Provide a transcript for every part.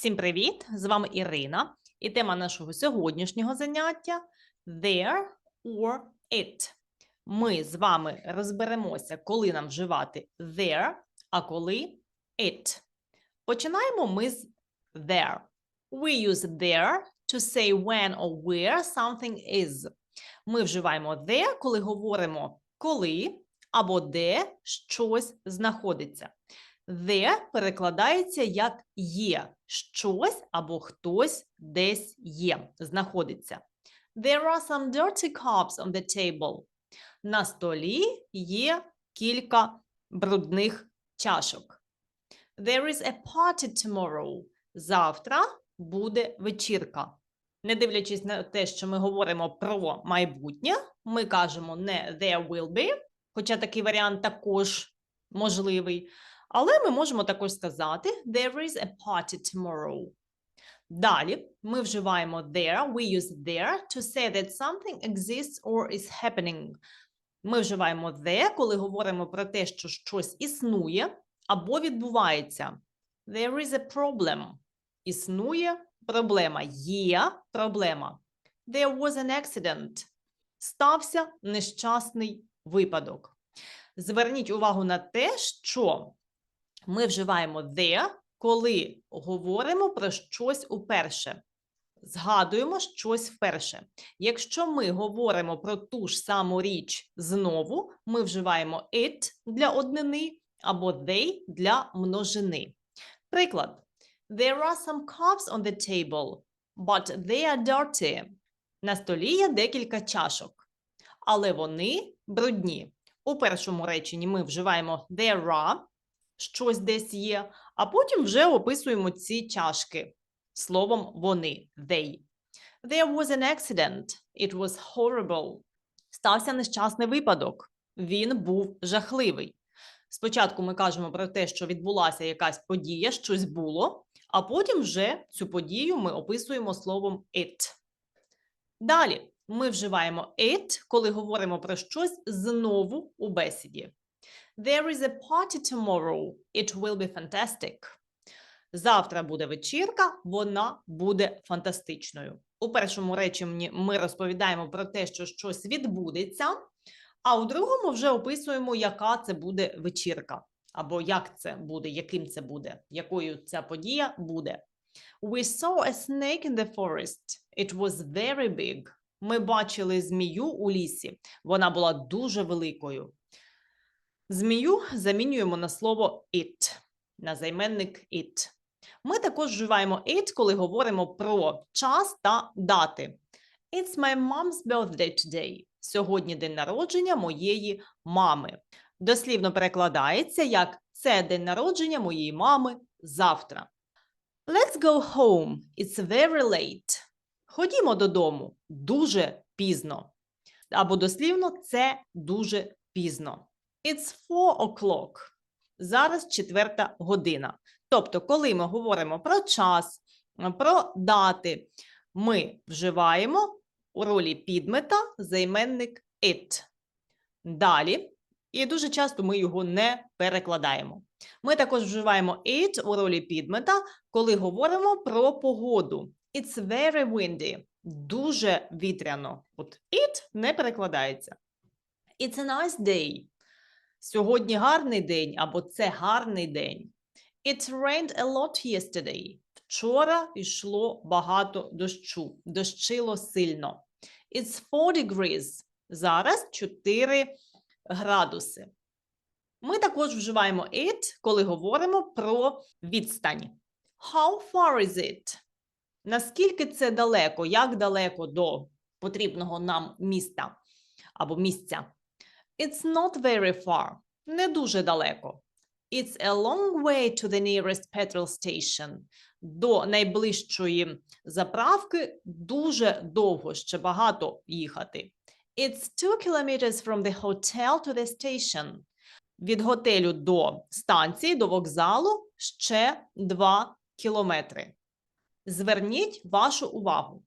Всім привіт! З вами Ірина, і тема нашого сьогоднішнього заняття there or it. Ми з вами розберемося, коли нам вживати there, а коли it. Починаємо ми з there. We use there to say when or where something is. Ми вживаємо there, коли говоримо коли або де щось знаходиться. There перекладається як є щось або хтось десь є, знаходиться. There are some dirty cups on the table. На столі є кілька брудних чашок. There is a party tomorrow. Завтра буде вечірка. Не дивлячись на те, що ми говоримо про майбутнє, ми кажемо не there will be, хоча такий варіант також можливий. Але ми можемо також сказати there is a party tomorrow. Далі ми вживаємо there, we use there to say that something exists or is happening. Ми вживаємо there, коли говоримо про те, що щось існує або відбувається. There is a problem. Існує проблема. Є проблема. There was an accident. Стався нещасний випадок. Зверніть увагу на те, що ми вживаємо there, коли говоримо про щось уперше. Згадуємо щось вперше. Якщо ми говоримо про ту ж саму річ знову, ми вживаємо it для однини або they для множини. Приклад. There are some cups on the table, but they are dirty. На столі є декілька чашок, але вони брудні. У першому реченні ми вживаємо there are, щось десь є, а потім вже описуємо ці чашки словом вони they. There was an accident. It was horrible. Стався нещасний випадок. Він був жахливий. Спочатку ми кажемо про те, що відбулася якась подія, щось було, а потім вже цю подію ми описуємо словом it. Далі ми вживаємо it, коли говоримо про щось знову у бесіді. There is a party tomorrow. It will be fantastic. Завтра буде вечірка, вона буде фантастичною. У першому реченні ми розповідаємо про те, що щось відбудеться, а у другому вже описуємо, яка це буде вечірка, або як це буде, яким це буде, якою ця подія буде. We saw a snake in the forest. It was very big. Ми бачили змію у лісі. Вона була дуже великою. Змію замінюємо на слово it, на займенник it. Ми також вживаємо it, коли говоримо про час та дати. It's my mom's birthday today. Сьогодні день народження моєї мами. Дослівно перекладається як це день народження моєї мами завтра. Let's go home. It's very late. Ходімо додому. Дуже пізно. Або дослівно це дуже пізно. It's four o'clock. Зараз четверта година. Тобто, коли ми говоримо про час, про дати, ми вживаємо у ролі підмета займенник it. Далі, і дуже часто ми його не перекладаємо. Ми також вживаємо it у ролі підмета, коли говоримо про погоду. It's very windy. Дуже вітряно. От it не перекладається. It's a nice day. Сьогодні гарний день або це гарний день. It rained a lot yesterday. Вчора йшло багато дощу, дощило сильно. It's 4 degrees. Зараз 4 градуси. Ми також вживаємо it, коли говоримо про відстань. How far is it? Наскільки це далеко? Як далеко до потрібного нам міста або місця? It's not very far. Не дуже далеко. It's a long way to the nearest petrol station. До найближчої заправки дуже довго, ще багато їхати. It's two kilometers from the hotel to the station. Від готелю до станції, до вокзалу ще 2 кілометри. Зверніть вашу увагу.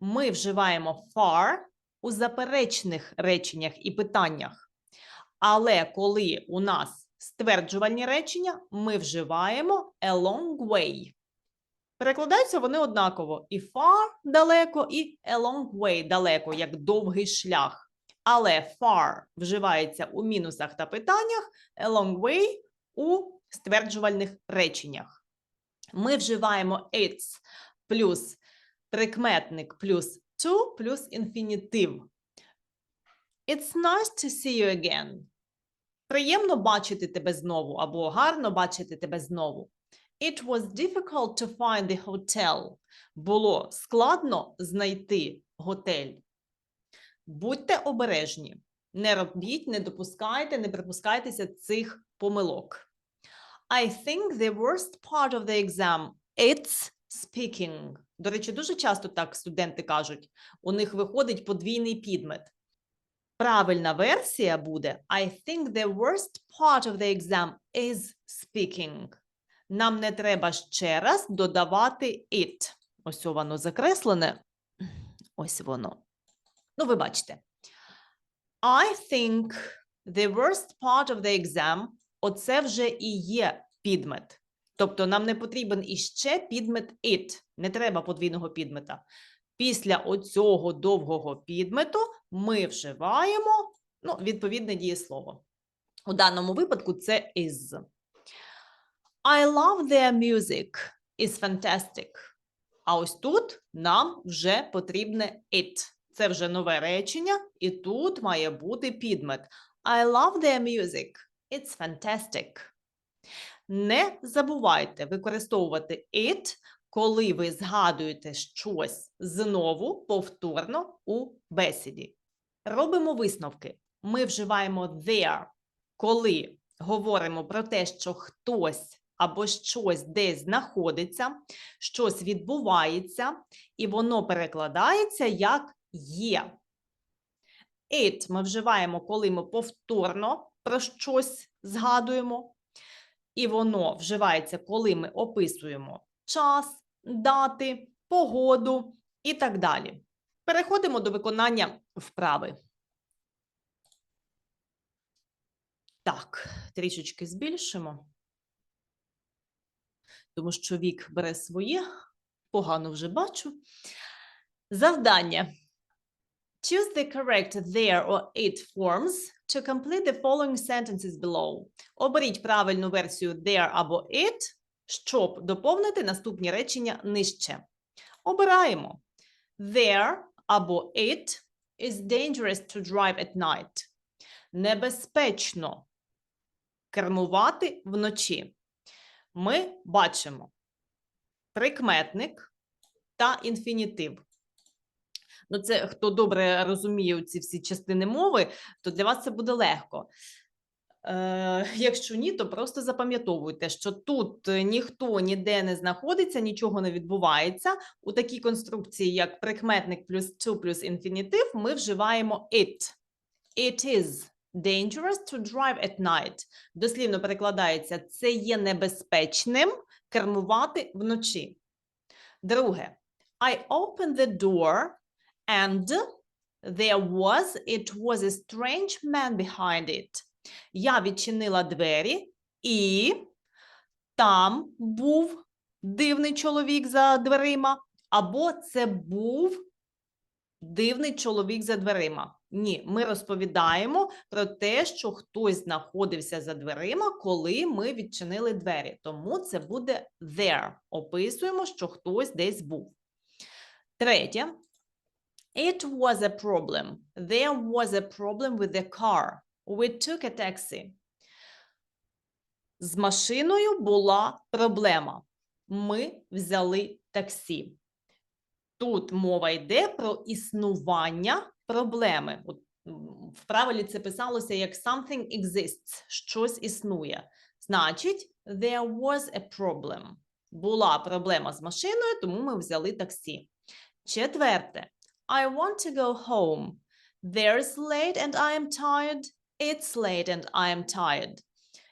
Ми вживаємо far у заперечних реченнях і питаннях. Але коли у нас стверджувальні речення, ми вживаємо a long way. Перекладаються вони однаково. І far далеко, і a long way далеко, як довгий шлях. Але far вживається у мінусах та питаннях, a long way у стверджувальних реченнях. Ми вживаємо it's плюс прикметник плюс to плюс інфінітив. It's nice to see you again. Приємно бачити тебе знову або гарно бачити тебе знову. It was difficult to find the hotel. Було складно знайти готель. Будьте обережні. Не робіть, не допускайте, не припускайтеся цих помилок. I think the worst part of the exam it's speaking. До речі, дуже часто так студенти кажуть. У них виходить подвійний підмет. Правильна версія буде I think the worst part of the exam is speaking. Нам не треба ще раз додавати it. Ось воно закреслене. Ось воно. Ну, ви бачите. I think the worst part of the exam оце вже і є підмет. Тобто нам не потрібен іще підмет it. Не треба подвійного підмета. Після оцього довгого підмету ми вживаємо ну, відповідне дієслово. У даному випадку це is. I love their music. Is fantastic. А ось тут нам вже потрібне it. Це вже нове речення, і тут має бути підмет. I love their music. It's fantastic. Не забувайте використовувати it, коли ви згадуєте щось знову повторно у бесіді. Робимо висновки. Ми вживаємо there, коли говоримо про те, що хтось або щось десь знаходиться, щось відбувається, і воно перекладається як є. It ми вживаємо, коли ми повторно про щось згадуємо, і воно вживається, коли ми описуємо час, дати, погоду і так далі. Переходимо до виконання вправи. Так, трішечки збільшимо, тому що вік бере своє, погано вже бачу. Завдання. Choose the correct there or it forms to complete the following sentences below. Оберіть правильну версію there або it, щоб доповнити наступні речення нижче. Обираємо. There або it is dangerous to drive at night. Небезпечно кермувати вночі. Ми бачимо прикметник та інфінітив. Ну, це хто добре розуміє ці всі частини мови, то для вас це буде легко. Е, Якщо ні, то просто запам'ятовуйте, що тут ніхто ніде не знаходиться, нічого не відбувається. У такій конструкції, як прикметник плюс to плюс інфінітив, ми вживаємо it. It is dangerous to drive at night. Дослівно перекладається, це є небезпечним кермувати вночі. Друге, I opened the door and there was, it was a strange man behind it. Я відчинила двері, і там був дивний чоловік за дверима, або це був дивний чоловік за дверима. Ні, ми розповідаємо про те, що хтось знаходився за дверима, коли ми відчинили двері. Тому це буде there. Описуємо, що хтось десь був. Третє. It was a problem. There was a problem with the car. We took a taxi. З машиною була проблема. Ми взяли таксі. Тут мова йде про існування проблеми. В правилі це писалося як something exists, щось існує. Значить, there was a problem. Була проблема з машиною, тому ми взяли таксі. Четверте. I want to go home. There's late and I am tired. It's late and I am tired.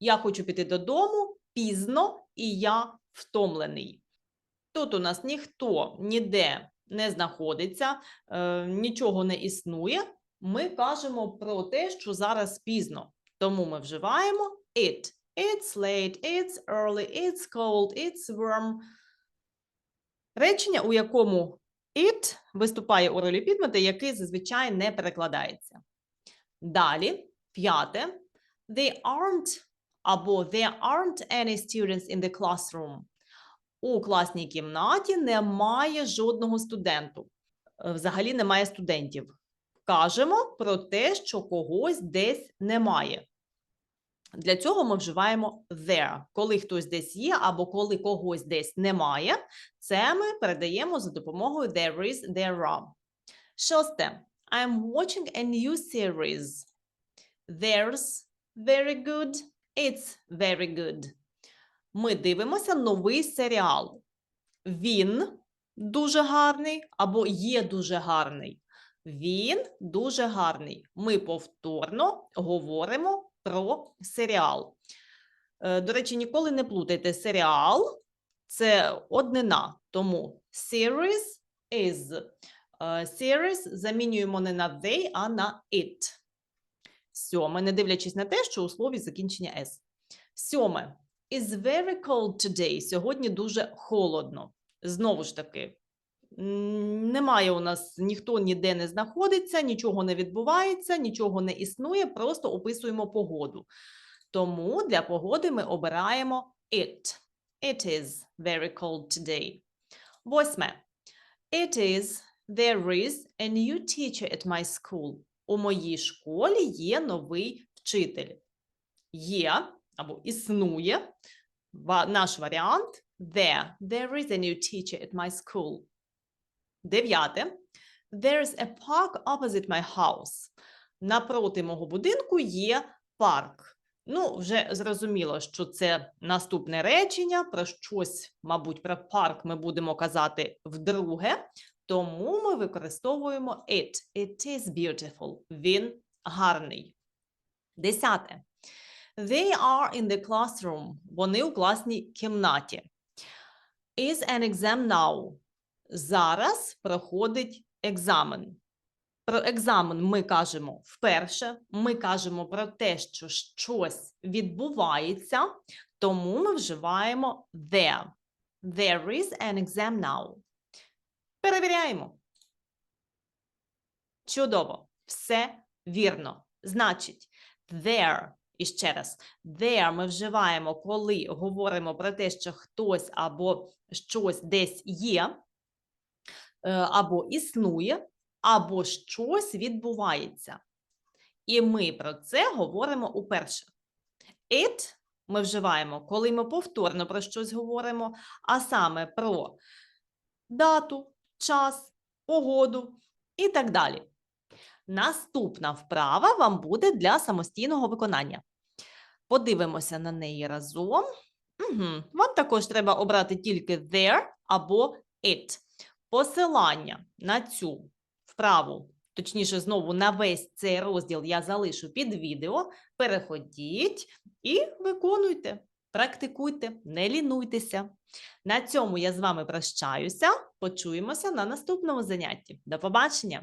Я хочу піти додому пізно і я втомлений. Тут у нас ніхто ніде не знаходиться, е, нічого не існує. Ми кажемо про те, що зараз пізно. Тому ми вживаємо it. It's late, it's early, it's cold, it's warm. Речення, у якому it виступає у ролі підмета, який зазвичай не перекладається. Далі, п'яте. They aren't або there aren't any students in the classroom. У класній кімнаті немає жодного студенту. Е, Взагалі немає студентів. Кажемо про те, що когось десь немає. Для цього ми вживаємо there. Коли хтось десь є, або коли когось десь немає, це ми передаємо за допомогою there is, there are. Шосте. I'm watching a new series. There's very good. It's very good. Ми дивимося новий серіал. Він дуже гарний або є дуже гарний. Він дуже гарний. Ми повторно говоримо про серіал. Е, До речі, ніколи не плутайте серіал це однина. Тому series is. Е, Series замінюємо не на they, а на it. Сьоме, не дивлячись на те, що у слові закінчення s. Сьоме. Is very cold today. Сьогодні дуже холодно. Знову ж таки, немає у нас ніхто ніде не знаходиться, нічого не відбувається, нічого не існує, просто описуємо погоду. Тому для погоди ми обираємо it. It is very cold today. Восьме. It is, there is a new teacher at my school. У моїй школі є новий вчитель. Є або існує наш варіант there. There is a new teacher at my school. Дев'яте. There's a park opposite my house. Напроти мого будинку є парк. Ну, вже зрозуміло, що це наступне речення. Про щось, мабуть, про парк ми будемо казати вдруге. Тому ми використовуємо it. It is beautiful. Він гарний. Десяте. They are in the classroom. Вони у класній кімнаті. Is an exam now. Зараз проходить екзамен. Про екзамен ми кажемо вперше. Ми кажемо про те, що щось відбувається, тому ми вживаємо there. There is an exam now. Перевіряємо. Чудово. Все вірно. Значить, there, і ще раз, there ми вживаємо, коли говоримо про те, що хтось або щось десь є, е, або існує, або щось відбувається. І ми про це говоримо уперше. It ми вживаємо, коли ми повторно про щось говоримо, а саме про дату, час, погоду і так далі. Наступна вправа вам буде для самостійного виконання. Подивимося на неї разом. Угу. Вам також треба обрати тільки there або it. Посилання на цю вправу, точніше, знову на весь цей розділ я залишу під відео. Переходіть і виконуйте, практикуйте, не лінуйтеся. На цьому я з вами прощаюся. Почуємося на наступному занятті. До побачення!